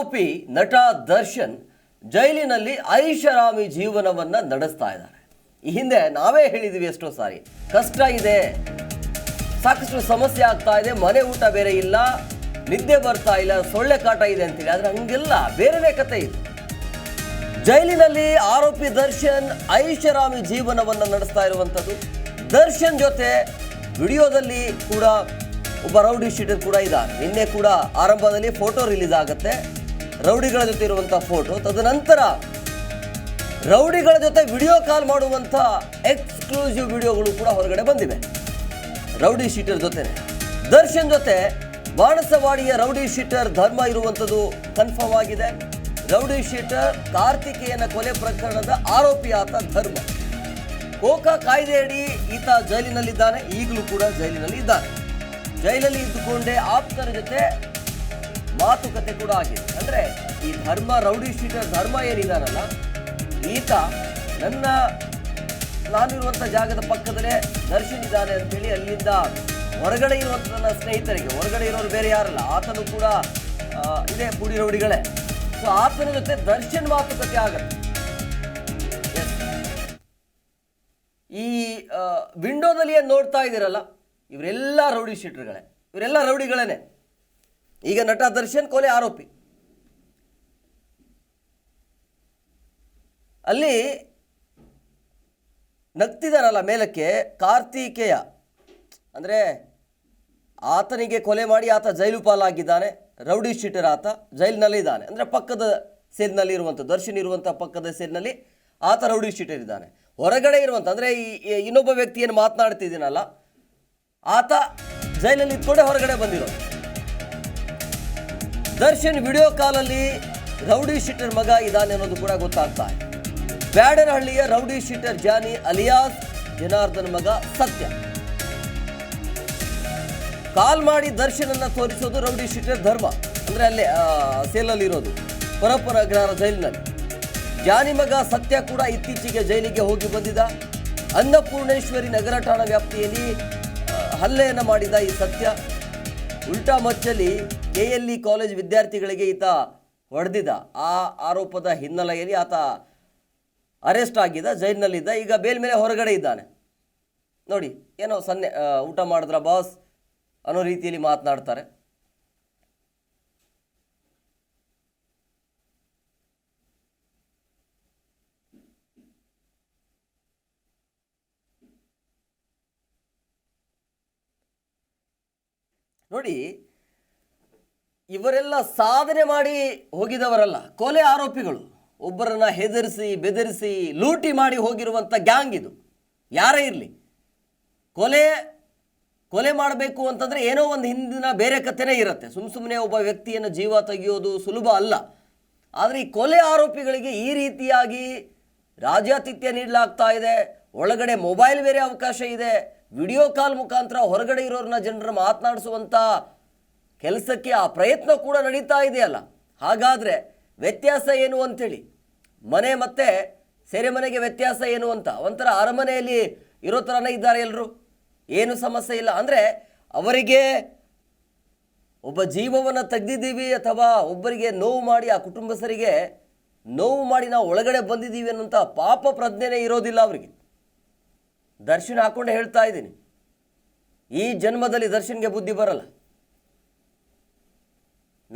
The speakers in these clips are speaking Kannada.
ಆರೋಪಿ ನಟ ದರ್ಶನ್ ಜೈಲಿನಲ್ಲಿ ಐಷಾರಾಮಿ ಜೀವನವನ್ನ ನಡೆಸ್ತಾ ಇದ್ದಾರೆ. ಈ ಹಿಂದೆ ನಾವೇ ಹೇಳಿದ್ವಿ ಎಷ್ಟೋ ಸಾರಿ, ಕಷ್ಟ ಇದೆ, ಸಾಕಷ್ಟು ಸಮಸ್ಯೆ ಆಗ್ತಾ ಇದೆ, ಮನೆ ಊಟ ಬೇರೆ ಇಲ್ಲ, ನಿದ್ದೆ ಬರ್ತಾ ಇಲ್ಲ, ಸೊಳ್ಳೆ ಕಾಟ ಇದೆ ಅಂತೇಳಿ ಆದ್ರೆ ಹಂಗಿಲ್ಲ ಬೇರೆನೇ ಕತೆ ಇದೆ. ಜೈಲಿನಲ್ಲಿ ಆರೋಪಿ ದರ್ಶನ್ ಐಷಾರಾಮಿ ಜೀವನವನ್ನು ನಡೆಸ್ತಾ ಇರುವಂಥದ್ದು. ದರ್ಶನ್ ಜೊತೆ ವಿಡಿಯೋದಲ್ಲಿ ಕೂಡ ಒಬ್ಬ ರೌಡಿ ಶೀಟರ್ ಕೂಡ ಇದ್ದಾರೆ. ನಿನ್ನೆ ಕೂಡ ಆರಂಭದಲ್ಲಿ ಫೋಟೋ ರಿಲೀಸ್ ಆಗುತ್ತೆ. ರೌಡಿಗಳ ಜೊತೆ ಇರುವಂಥ ಫೋಟೋ ತದನಂತರ ರೌಡಿಗಳ ಜೊತೆ ವಿಡಿಯೋ ಕಾಲ್ ಮಾಡುವಂಥ ಎಕ್ಸ್ಕ್ಲೂಸಿವ್ ವಿಡಿಯೋಗಳು ಕೂಡ ಹೊರಗಡೆ ಬಂದಿವೆ. ರೌಡಿ ಶೀಟರ್ ಜೊತೆನೆ. ದರ್ಶನ್ ಜೊತೆ ಬಾಣಸವಾಡಿಯ ರೌಡಿ ಶೀಟರ್ ಧರ್ಮ ಇರುವಂಥದ್ದು ಕನ್ಫರ್ಮ್ ಆಗಿದೆ. ರೌಡಿ ಶೀಟರ್ ಕಾರ್ತಿಕೇಯನ ಕೊಲೆ ಪ್ರಕರಣದ ಆರೋಪಿ ಧರ್ಮ. ಕೋಕಾ ಕಾಯ್ದೆಯಡಿ ಈತ ಜೈಲಿನಲ್ಲಿದ್ದಾನೆ, ಈಗಲೂ ಕೂಡ ಜೈಲಿನಲ್ಲಿ ಇದ್ದಾನೆ ಜೈಲಲ್ಲಿ ಇದ್ದುಕೊಂಡೇ ಆಪ್ತರ ಜೊತೆ ಮಾತುಕತೆ ಕೂಡ ಆಗಿದೆ. ಅಂದರೆ ಈ ಧರ್ಮ, ರೌಡಿ ಶೀಟರ್ ಧರ್ಮ ಏನಿದಾನಲ್ಲ ಈತ ನನ್ನ ನಾನಿರುವಂಥ ಜಾಗದ ಪಕ್ಕದಲ್ಲೇ ದರ್ಶನ್ ಇದ್ದಾನೆ ಅಂತೇಳಿ ಅಲ್ಲಿಂದ ಹೊರಗಡೆ ಇರುವಂಥ ನನ್ನ ಸ್ನೇಹಿತರಿಗೆ, ಹೊರಗಡೆ ಇರೋರು ಬೇರೆ ಯಾರಲ್ಲ, ಆತನು ಕೂಡ ಇದೇ ಪುಡಿ ರೌಡಿಗಳೇ. ಸೊ ಆತನ ಜೊತೆ ದರ್ಶನ್ ಮಾತುಕತೆ ಆಗತ್ತೆ. ಈ ವಿಂಡೋದಲ್ಲಿ ಏನು ನೋಡ್ತಾ ಇದ್ದೀರಲ್ಲ, ಇವರೆಲ್ಲ ರೌಡಿ ಶೀಟರ್ಗಳೇ. ಇವರೆಲ್ಲ ರೌಡಿಗಳೇನೆ. ಈಗ ನಟ ದರ್ಶನ್ ಕೊಲೆ ಆರೋಪಿ. ಅಲ್ಲಿ ನಗ್ತಿದಾರಲ್ಲ ಮೇಲಕ್ಕೆ ಕಾರ್ತಿಕೇಯ. ಅಂದರೆ ಆತನಿಗೆ ಕೊಲೆ ಮಾಡಿ ಆತ ಜೈಲು ಪಾಲಾಗಿದ್ದಾನೆ, ರೌಡಿ ಶೀಟರ್ ಆತ ಜೈಲಿನಲ್ಲಿದ್ದಾನೆ ಅಂದರೆ ಪಕ್ಕದ ಸೇರಿನಲ್ಲಿ ಇರುವಂಥ ದರ್ಶನ್ ಇರುವಂಥ ಪಕ್ಕದ ಸೇರಿನಲ್ಲಿ ಆತ ರೌಡಿ ಶೀಟರ್ ಇದ್ದಾನೆ. ಹೊರಗಡೆ ಇರುವಂಥ, ಅಂದರೆ ಈ ಇನ್ನೊಬ್ಬ ವ್ಯಕ್ತಿ ಏನು ಮಾತನಾಡ್ತಿದ್ದೀನಲ್ಲ, ಆತ ಜೈಲಲ್ಲಿ ಇದ್ಕೊಂಡೆ ಹೊರಗಡೆ ಬಂದಿರೋದು. ದರ್ಶನ್ ವಿಡಿಯೋ ಕಾಲಲ್ಲಿ ರೌಡಿ ಶೀಟರ್ ಮಗ ಇದ್ದಾನೆ ಅನ್ನೋದು ಕೂಡ ಗೊತ್ತಾಗ್ತಾ ಇದೆ. ಬ್ಯಾಡರಹಳ್ಳಿಯ rowdy sheeter Johnny alias Janardhan ಮಗ ಸತ್ಯ. ಕಾಲ್ ಮಾಡಿ ದರ್ಶನನ್ನ ತೋರಿಸೋದು ರೌಡಿ ಶೀಟರ್ ಧರ್ಮ. ಅಂದ್ರೆ ಅಲ್ಲಿ ಸೇಲಲ್ಲಿ ಇರೋದು ಪರಪ್ಪನ ಅಗ್ರಹಾರ ಜೈಲಿನಲ್ಲಿ. ಜಾನಿ ಮಗ ಸತ್ಯ ಕೂಡ ಇತ್ತೀಚೆಗೆ ಜೈಲಿಗೆ ಹೋಗಿ ಬಂದಿದ. ಅನ್ನಪೂರ್ಣೇಶ್ವರಿ ನಗರ ಠಾಣಾ ವ್ಯಾಪ್ತಿಯಲ್ಲಿ ಹಲ್ಲೆಯನ್ನು ಮಾಡಿದ ಈ ಸತ್ಯ. ಉಲ್ಟಾ ಮಚ್ಚಲ್ಲಿ ಇ ಕಾಲೇಜ್ ವಿದ್ಯಾರ್ಥಿಗಳಿಗೆ ಈತ ಹೊಡೆದಿದ್ದ. ಆ ಆರೋಪದ ಹಿನ್ನೆಲೆಯಲ್ಲಿ ಆತ ಅರೆಸ್ಟ್ ಆಗಿದ್ದ, ಜೈಲಿನಲ್ಲಿದ್ದ, ಈಗ ಬೇಲ್ ಮೇಲೆ ಹೊರಗಡೆ ಇದ್ದಾನೆ. ನೋಡಿ, ಏನೋ ಸನ್ನೆ ಊಟ ಮಾಡಿದ್ರ ಬಾಸ್ ಅನ್ನೋ ರೀತಿಯಲ್ಲಿ ಮಾತನಾಡ್ತಾರೆ. ನೋಡಿ, ಇವರೆಲ್ಲ ಸಾಧನೆ ಮಾಡಿ ಹೋಗಿದವರಲ್ಲ, ಕೊಲೆ ಆರೋಪಿಗಳು. ಒಬ್ಬರನ್ನ ಹೆದರಿಸಿ, ಬೆದರಿಸಿ, ಲೂಟಿ ಮಾಡಿ ಹೋಗಿರುವಂಥ ಗ್ಯಾಂಗ್ ಇದು. ಯಾರೇ ಇರಲಿ. ಕೊಲೆ ಕೊಲೆ ಮಾಡಬೇಕು ಅಂತಂದರೆ ಏನೋ ಒಂದು ಹಿಂದಿನ ಬೇರೆ ಕಥೆನೇ ಇರುತ್ತೆ. ಸುಮ್ಮ ಸುಮ್ಮನೆ ಒಬ್ಬ ವ್ಯಕ್ತಿಯನ್ನು ಜೀವ ತೆಗೆಯೋದು ಸುಲಭ ಅಲ್ಲ. ಆದರೆ ಈ ಕೊಲೆ ಆರೋಪಿಗಳಿಗೆ ಈ ರೀತಿಯಾಗಿ ರಾಜ್ಯಾತಿಥ್ಯ ನೀಡಲಾಗ್ತಾ ಇದೆ. ಒಳಗಡೆ ಮೊಬೈಲ್ ಬೇರೆ ಅವಕಾಶ ಇದೆ. ವಿಡಿಯೋ ಕಾಲ್ ಮುಖಾಂತರ ಹೊರಗಡೆ ಇರೋರನ್ನ ಜನರ ಮಾತನಾಡಿಸುವಂಥ ಕೆಲಸಕ್ಕೆ ಆ ಪ್ರಯತ್ನ ಕೂಡ ನಡೀತಾ ಇದೆಯಲ್ಲ. ಹಾಗಾದರೆ ವ್ಯತ್ಯಾಸ ಏನು ಅಂತೇಳಿ? ಮನೆ ಮತ್ತೆ ಸೆರೆಮನೆಗೆ ವ್ಯತ್ಯಾಸ ಏನು ಅಂತ? ಒಂಥರ ಅರಮನೆಯಲ್ಲಿ ಇರೋ ಥರನೇ ಇದ್ದಾರೆ ಎಲ್ಲರೂ ಏನು ಸಮಸ್ಯೆ ಇಲ್ಲ. ಅಂದರೆ ಅವರಿಗೆ ಒಬ್ಬ ಜೀವವನ್ನು ತೆಗೆದಿದ್ದೀವಿ ಅಥವಾ ಒಬ್ಬರಿಗೆ ನೋವು ಮಾಡಿ ಆ ಕುಟುಂಬಸ್ಥರಿಗೆ ನೋವು ಮಾಡಿ ನಾವು ಒಳಗಡೆ ಬಂದಿದ್ದೀವಿ ಅನ್ನೋಂಥ ಪಾಪ ಪ್ರಜ್ಞೆನೇ ಇರೋದಿಲ್ಲ ಅವರಿಗೆ. ದರ್ಶನ ಹಾಕ್ಕೊಂಡು ಹೇಳ್ತಾ ಇದ್ದೀನಿ. ಈ ಜನ್ಮದಲ್ಲಿ ದರ್ಶನ್ಗೆ ಬುದ್ಧಿ ಬರಲ್ಲ.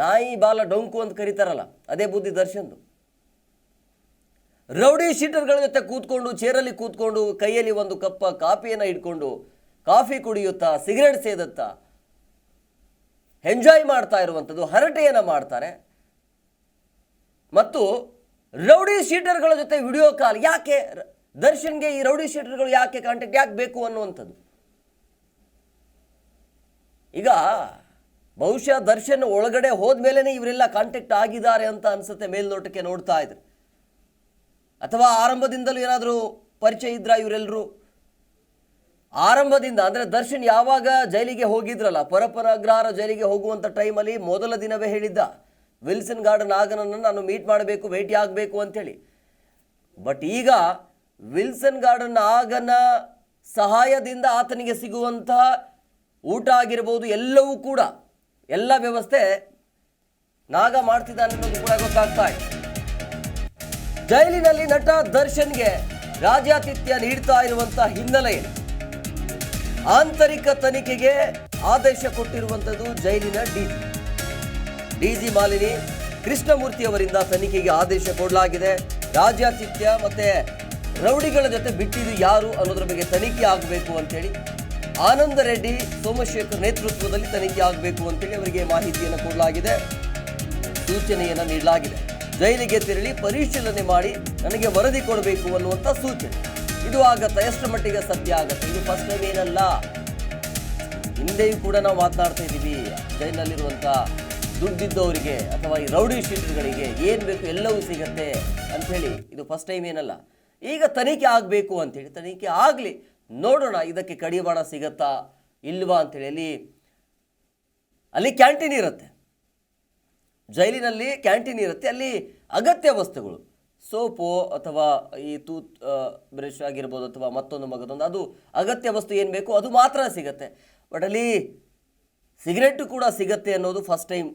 ನಾಯಿ ಬಾಲ ಡೊಂಕು ಅಂತ ಕರೀತಾರಲ್ಲ, ಅದೇ ಬುದ್ಧಿ ದರ್ಶನ್ದು. ರೌಡಿ ಶೀಟರ್ಗಳ ಜೊತೆ ಕೂತ್ಕೊಂಡು, ಚೇರಲ್ಲಿ ಕೂತ್ಕೊಂಡು, ಕೈಯಲ್ಲಿ ಒಂದು ಕಪ್ಪ ಕಾಫಿಯನ್ನು ಇಟ್ಕೊಂಡು ಕಾಫಿ ಕುಡಿಯುತ್ತಾ, ಸಿಗರೇಟ್ ಸೇದುತ್ತಾ, ಎಂಜಾಯ್ ಮಾಡ್ತಾ ಇರುವಂಥದ್ದು, ಹರಟೆಯನ್ನು ಮಾಡ್ತಾರೆ. ಮತ್ತು ರೌಡಿ ಶೀಟರ್ಗಳ ಜೊತೆ ವಿಡಿಯೋ ಕಾಲ್, ಯಾಕೆ ದರ್ಶನ್ಗೆ ಈ ರೌಡಿ ಶೀಟರ್ಗಳು ಯಾಕೆ ಕಾಂಟ್ಯಾಕ್ಟ್ ಯಾಕೆ ಬೇಕು ಅನ್ನುವಂಥದ್ದು. ಈಗ ಬಹುಶಃ ದರ್ಶನ್ ಒಳಗಡೆ ಹೋದ್ಮೇಲೆ ಇವರೆಲ್ಲ ಕಾಂಟ್ಯಾಕ್ಟ್ ಆಗಿದ್ದಾರೆ ಅಂತ ಅನಿಸುತ್ತೆ ಮೇಲ್ನೋಟಕ್ಕೆ ನೋಡ್ತಾ ಇದ್ರು. ಅಥವಾ ಆರಂಭದಿಂದಲೂ ಏನಾದರೂ ಪರಿಚಯ ಇದ್ರ ಇವರೆಲ್ಲರೂ ಆರಂಭದಿಂದ ಅಂದರೆ ದರ್ಶನ್ ಯಾವಾಗ ಜೈಲಿಗೆ ಹೋಗಿದ್ರಲ್ಲ, ಪರಪರ ಅಗ್ರಹಾರ ಜೈಲಿಗೆ ಹೋಗುವಂಥ ಟೈಮಲ್ಲಿ ಮೊದಲ ದಿನವೇ ಹೇಳಿದ್ದ, ವಿಲ್ಸನ್ ಗಾರ್ಡನ್ ಆಗನನ್ನು ನಾನು ಮೀಟ್ ಮಾಡಬೇಕು, ಭೇಟಿ ಆಗಬೇಕು ಅಂಥೇಳಿ ಬಟ್ ಈಗ ವಿಲ್ಸನ್ ಗಾರ್ಡನ್ ಆಗನ ಸಹಾಯದಿಂದ ಆತನಿಗೆ ಸಿಗುವಂತಹ ಊಟ ಆಗಿರ್ಬೋದು ಎಲ್ಲವೂ ಕೂಡ, ಎಲ್ಲ ವ್ಯವಸ್ಥೆ ನಾಗ ಮಾಡ್ತಿದ್ದಾನೆ ಅನ್ನೋದು ಕೂಡ ಗೊತ್ತಾಗ್ತಾ ಇದೆ. ಜೈಲಿನಲ್ಲಿ ನಟ ದರ್ಶನ್ಗೆ ರಾಜ್ಯಾತಿಥ್ಯ ನೀಡ್ತಾ ಇರುವಂತಹ ಹಿನ್ನೆಲೆ, ಆಂತರಿಕ ತನಿಖೆಗೆ ಆದೇಶ ಕೊಟ್ಟಿರುವಂಥದ್ದು ಜೈಲಿನ ಡಿಜಿ ಡಿಜಿ ಮಾಲಿನಿ ಕೃಷ್ಣಮೂರ್ತಿ ಅವರಿಂದ ತನಿಖೆಗೆ ಆದೇಶ ಕೊಡಲಾಗಿದೆ. ರಾಜ್ಯಾತಿಥ್ಯ ಮತ್ತೆ ರೌಡಿಗಳ ಜೊತೆ ಬಿಟ್ಟಿದ್ದು ಯಾರು ಅನ್ನೋದ್ರ ಬಗ್ಗೆ ತನಿಖೆ ಆಗಬೇಕು ಅಂತೇಳಿ ಆನಂದ ರೆಡ್ಡಿ ಸೋಮಶೇಖರ್ ನೇತೃತ್ವದಲ್ಲಿ ತನಿಖೆ ಆಗಬೇಕು ಅಂತೇಳಿ ಅವರಿಗೆ ಮಾಹಿತಿಯನ್ನು ಕೊಡಲಾಗಿದೆ. ಸೂಚನೆಯನ್ನು ನೀಡಲಾಗಿದೆ. ಜೈಲಿಗೆ ತೆರಳಿ ಪರಿಶೀಲನೆ ಮಾಡಿ ನನಗೆ ವರದಿ ಕೊಡಬೇಕು ಅನ್ನುವಂಥ ಸೂಚನೆ. ಇದು ಆಗತ್ತ? ಎಷ್ಟು ಮಟ್ಟಿಗೆ ಸತ್ಯ ಆಗತ್ತೆ? ಇದು ಫಸ್ಟ್ ಟೈಮ್ ಏನಲ್ಲ. ಹಿಂದೆಯೂ ಕೂಡ ನಾವು ಮಾತನಾಡ್ತಾ ಇದ್ದೀವಿ. ಜೈಲಿನಲ್ಲಿರುವಂಥ ದುಡ್ಡಿದ್ದವರಿಗೆ ಅಥವಾ ಈ ರೌಡಿ ಶೀಟರ್ಗಳಿಗೆ ಏನು ಬೇಕು ಎಲ್ಲವೂ ಸಿಗತ್ತೆ ಅಂಥೇಳಿ ಇದು ಫಸ್ಟ್ ಟೈಮ್ ಏನಲ್ಲ. ಈಗ ತನಿಖೆ ಆಗಬೇಕು ಅಂತೇಳಿ, ತನಿಖೆ ಆಗಲಿ, ನೋಡೋಣ ಇದಕ್ಕೆ ಕಡಿವಾಣ ಸಿಗತ್ತಾ ಇಲ್ವಾ ಅಂತೇಳಿ. ಅಲ್ಲಿ ಅಲ್ಲಿ ಕ್ಯಾಂಟೀನ್ ಇರುತ್ತೆ. ಜೈಲಿನಲ್ಲಿ ಕ್ಯಾಂಟೀನ್ ಇರುತ್ತೆ. ಅಲ್ಲಿ ಅಗತ್ಯ ವಸ್ತುಗಳು, ಸೋಪು ಅಥವಾ ಈ ತೂತ್ ಬ್ರಷ್ ಆಗಿರ್ಬೋದು ಅಥವಾ ಮತ್ತೊಂದು ಮಗದೊಂದು, ಅದು ಅಗತ್ಯ ವಸ್ತು ಏನು ಬೇಕು ಅದು ಮಾತ್ರ ಸಿಗತ್ತೆ. ಬಟ್ ಅಲ್ಲಿ ಸಿಗರೇಟು ಕೂಡ ಸಿಗತ್ತೆ ಅನ್ನೋದು ಫಸ್ಟ್ ಟೈಮ್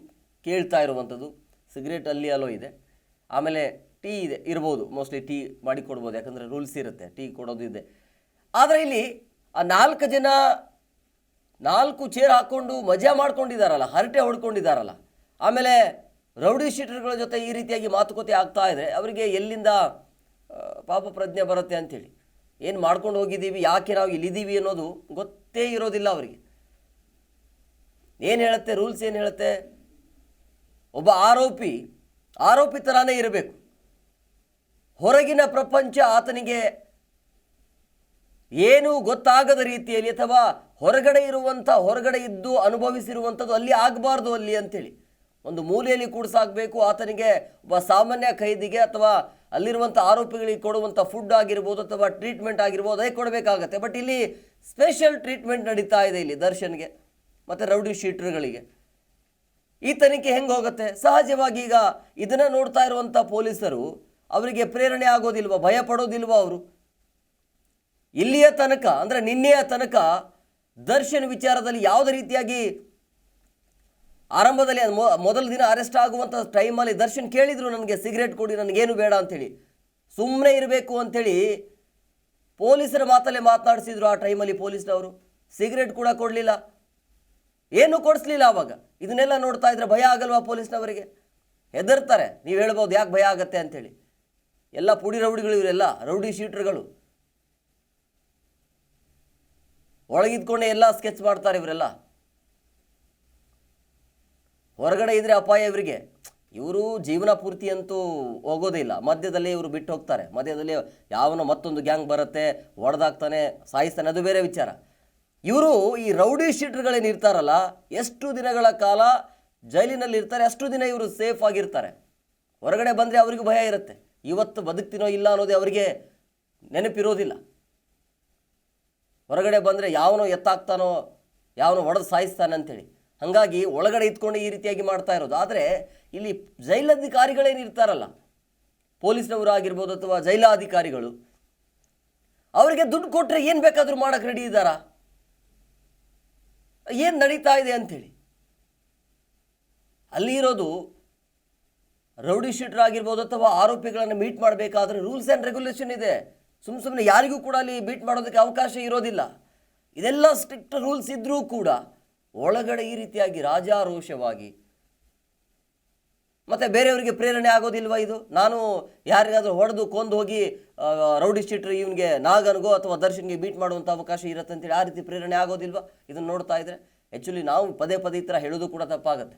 ಕೇಳ್ತಾ ಇರುವಂಥದ್ದು. ಸಿಗರೇಟ್ ಅಲ್ಲಿ ಅಲೋ ಇದೆ. ಆಮೇಲೆ ಟೀ ಇದೆ, ಇರ್ಬೋದು. ಮೋಸ್ಟ್ಲಿ ಟೀ ಮಾಡಿ ಕೊಡ್ಬೋದು, ಯಾಕಂದರೆ ರೂಲ್ಸ್ ಇರುತ್ತೆ, ಟೀ ಕೊಡೋದು ಇದೆ. ಆದರೆ ಇಲ್ಲಿ ಆ ನಾಲ್ಕು ಜನ, ನಾಲ್ಕು ಚೇರ್ ಹಾಕ್ಕೊಂಡು ಮಜಾ ಮಾಡ್ಕೊಂಡಿದ್ದಾರಲ್ಲ ಹರಟೆ ಹೊಡ್ಕೊಂಡಿದ್ದಾರಲ್ಲ ಆಮೇಲೆ ರೌಡಿ ಶೀಟರ್ಗಳ ಜೊತೆ ಈ ರೀತಿಯಾಗಿ ಮಾತುಕತೆ ಆಗ್ತಾ ಇದೆ. ಅವರಿಗೆ ಎಲ್ಲಿಂದ ಪಾಪ ಪ್ರಜ್ಞೆ ಬರುತ್ತೆ ಅಂಥೇಳಿ. ಏನು ಮಾಡ್ಕೊಂಡು ಹೋಗಿದ್ದೀವಿ, ಯಾಕೆ ನಾವು ಇಲ್ಲಿದ್ದೀವಿ ಅನ್ನೋದು ಗೊತ್ತೇ ಇರೋದಿಲ್ಲ ಅವರಿಗೆ. ಏನು ಹೇಳುತ್ತೆ ರೂಲ್ಸ್ ಏನು ಹೇಳುತ್ತೆ? ಒಬ್ಬ ಆರೋಪಿ ಆರೋಪಿ ಥರಾನೇ ಇರಬೇಕು. ಹೊರಗಿನ ಪ್ರಪಂಚ ಆತನಿಗೆ ಏನು ಗೊತ್ತಾಗದ ರೀತಿಯಲ್ಲಿ ಅಥವಾ ಹೊರಗಡೆ ಇರುವಂಥ ಹೊರಗಡೆ ಇದ್ದು ಅನುಭವಿಸಿರುವಂಥದ್ದು ಅಲ್ಲಿ ಆಗಬಾರ್ದು ಅಲ್ಲಿ ಅಂತೇಳಿ. ಒಂದು ಮೂಲೆಯಲ್ಲಿ ಕೂಡಿಸಾಗಬೇಕು ಆತನಿಗೆ ಒಬ್ಬ ಸಾಮಾನ್ಯ ಖೈದಿಗೆ ಅಥವಾ ಅಲ್ಲಿರುವಂಥ ಆರೋಪಿಗಳಿಗೆ ಕೊಡುವಂಥ ಫುಡ್ ಆಗಿರ್ಬೋದು ಅಥವಾ ಟ್ರೀಟ್ಮೆಂಟ್ ಆಗಿರ್ಬೋದು ಅದೇ ಕೊಡಬೇಕಾಗತ್ತೆ. ಬಟ್ ಇಲ್ಲಿ ಸ್ಪೆಷಲ್ ಟ್ರೀಟ್ಮೆಂಟ್ ನಡೀತಾ ಇದೆ ಇಲ್ಲಿ ದರ್ಶನ್ಗೆ, ಮತ್ತು ರೌಡಿ ಶೀಟ್ರುಗಳಿಗೆ. ಈ ತನಿಖೆ ಹೆಂಗೆ ಹೋಗುತ್ತೆ? ಸಹಜವಾಗಿ ಈಗ ಇದನ್ನು ನೋಡ್ತಾ ಇರುವಂಥ ಪೊಲೀಸರು ಅವರಿಗೆ ಪ್ರೇರಣೆ ಆಗೋದಿಲ್ವ ಭಯ ಪಡೋದಿಲ್ವ ಅವರು? ಇಲ್ಲಿಯ ತನಕ, ಅಂದರೆ ನಿನ್ನೆಯ ತನಕ ದರ್ಶನ್ ವಿಚಾರದಲ್ಲಿ ಯಾವುದೇ ರೀತಿಯಾಗಿ ಆರಂಭದಲ್ಲಿ ಮೊದಲ ದಿನ ಅರೆಸ್ಟ್ ಆಗುವಂಥ ಟೈಮಲ್ಲಿ ದರ್ಶನ್ ಕೇಳಿದರು ನನಗೆ, ಸಿಗರೇಟ್ ಕೊಡಿ, ನನಗೇನು ಬೇಡ ಅಂಥೇಳಿ ಸುಮ್ಮನೆ ಇರಬೇಕು ಅಂಥೇಳಿ ಪೊಲೀಸರ ಮಾತಲ್ಲೇ ಮಾತನಾಡಿಸಿದ್ರು ಆ ಟೈಮಲ್ಲಿ ಪೊಲೀಸ್ನವರು. ಸಿಗರೇಟ್ ಕೂಡ ಕೊಡಲಿಲ್ಲ. ಏನು ಕೊಡಿಸ್ಲಿಲ್ಲ ಆವಾಗ ಇದನ್ನೆಲ್ಲ ನೋಡ್ತಾ ಇದ್ರೆ ಭಯ ಆಗಲ್ವಾ ಪೊಲೀಸ್ನವರಿಗೆ? ಹೆದರ್ತಾರೆ. ನೀವು ಹೇಳ್ಬೋದು ಯಾಕೆ ಭಯ ಆಗತ್ತೆ ಅಂಥೇಳಿ ಎಲ್ಲ ಪುಡಿ ರೌಡಿಗಳು ಇವರೆಲ್ಲ, ರೌಡಿ ಶೀಟರ್ಗಳು. ಒಳಗಿದ್ಕೊಂಡೆ ಎಲ್ಲ ಸ್ಕೆಚ್ ಮಾಡ್ತಾರೆ ಇವರೆಲ್ಲ. ಹೊರಗಡೆ ಇದ್ರೆ ಅಪಾಯ ಇವರಿಗೆ. ಇವರು ಜೀವನ ಪೂರ್ತಿ ಅಂತೂ ಹೋಗೋದೇ ಇಲ್ಲ. ಮಧ್ಯದಲ್ಲಿ ಇವರು ಬಿಟ್ಟು ಹೋಗ್ತಾರೆ. ಮಧ್ಯದಲ್ಲಿ ಯಾವನೋ ಮತ್ತೊಂದು ಗ್ಯಾಂಗ್ ಬರುತ್ತೆ ಹೊಡೆದಾಗ್ತಾನೆ ಸಾಯಿಸ್ತಾನೆ, ಅದು ಬೇರೆ ವಿಚಾರ. ಇವರು ಈ ರೌಡಿ ಶೀಟರ್ಗಳೇನು ಇರ್ತಾರಲ್ಲ, ಎಷ್ಟು ದಿನಗಳ ಕಾಲ ಜೈಲಿನಲ್ಲಿ ಇರ್ತಾರೆ ಅಷ್ಟು ದಿನ ಇವರು ಸೇಫ್ ಆಗಿರ್ತಾರೆ. ಹೊರಗಡೆ ಬಂದರೆ ಅವರಿಗೂ ಭಯ ಇರುತ್ತೆ. ಇವತ್ತು ಬದುಕ್ತಿನೋ ಇಲ್ಲ ಅನ್ನೋದೇ ಅವರಿಗೆ ನೆನಪಿರೋದಿಲ್ಲ. ಹೊರಗಡೆ ಬಂದರೆ ಯಾವನೋ ಎತ್ತಾಗ್ತಾನೋ ಯಾವನೋ ಹೊಡೆದು ಸಾಯಿಸ್ತಾನೆ ಅಂತೇಳಿ. ಹಾಗಾಗಿ ಒಳಗಡೆ ಇದ್ಕೊಂಡು ಈ ರೀತಿಯಾಗಿ ಮಾಡ್ತಾ ಇರೋದು. ಆದರೆ ಇಲ್ಲಿ ಜೈಲಧಿಕಾರಿಗಳೇನು ಇರ್ತಾರಲ್ಲ, ಪೊಲೀಸ್ನವರು ಆಗಿರ್ಬೋದು ಅಥವಾ ಜೈಲಾಧಿಕಾರಿಗಳು, ಅವರಿಗೆ ದುಡ್ಡು ಕೊಟ್ಟರೆ ಏನು ಬೇಕಾದರೂ ಮಾಡೋಕ್ಕೆ ರೆಡಿ ಇದ್ದಾರಾ? ಏನು ನಡೀತಾ ಇದೆ ಅಂಥೇಳಿ ಅಲ್ಲಿ ಇರೋದು ರೌಡಿ ಶೀಟರ್ ಆಗಿರ್ಬೋದು ಅಥವಾ ಆರೋಪಿಗಳನ್ನು ಮೀಟ್ ಮಾಡಬೇಕಾದ್ರೆ ರೂಲ್ಸ್ ಆ್ಯಂಡ್ ರೆಗ್ಯುಲೇಷನ್ ಇದೆ. ಸುಮ್ಮ ಸುಮ್ಮನೆ ಯಾರಿಗೂ ಕೂಡ ಅಲ್ಲಿ ಮೀಟ್ ಮಾಡೋದಕ್ಕೆ ಅವಕಾಶ ಇರೋದಿಲ್ಲ. ಇದೆಲ್ಲ ಸ್ಟ್ರಿಕ್ಟ್ ರೂಲ್ಸ್ ಇದ್ದರೂ ಕೂಡ ಒಳಗಡೆ ಈ ರೀತಿಯಾಗಿ ರಾಜಾರೋಷವಾಗಿ ಮತ್ತು ಬೇರೆಯವರಿಗೆ ಪ್ರೇರಣೆ ಆಗೋದಿಲ್ವಾ ಇದು? ನಾನು ಯಾರಿಗಾದರೂ ಹೊಡೆದು ಕೊಂದು ಹೋಗಿ ರೌಡಿ ಶೀಟ್ರ್ ಇವನಿಗೆ ನಾಗನ್ಗೋ ಅಥವಾ ದರ್ಶನ್ಗೆ ಮೀಟ್ ಮಾಡುವಂಥ ಅವಕಾಶ ಇರುತ್ತೆ ಅಂತೇಳಿ ಆ ರೀತಿ ಪ್ರೇರಣೆ ಆಗೋದಿಲ್ವಾ? ಇದನ್ನು ನೋಡ್ತಾ ಇದ್ದರೆ ಆ್ಯಕ್ಚುಲಿ ನಾವು ಪದೇ ಪದೇ ಈ ಥರ ಹೇಳೋದು ಕೂಡ ತಪ್ಪಾಗತ್ತೆ.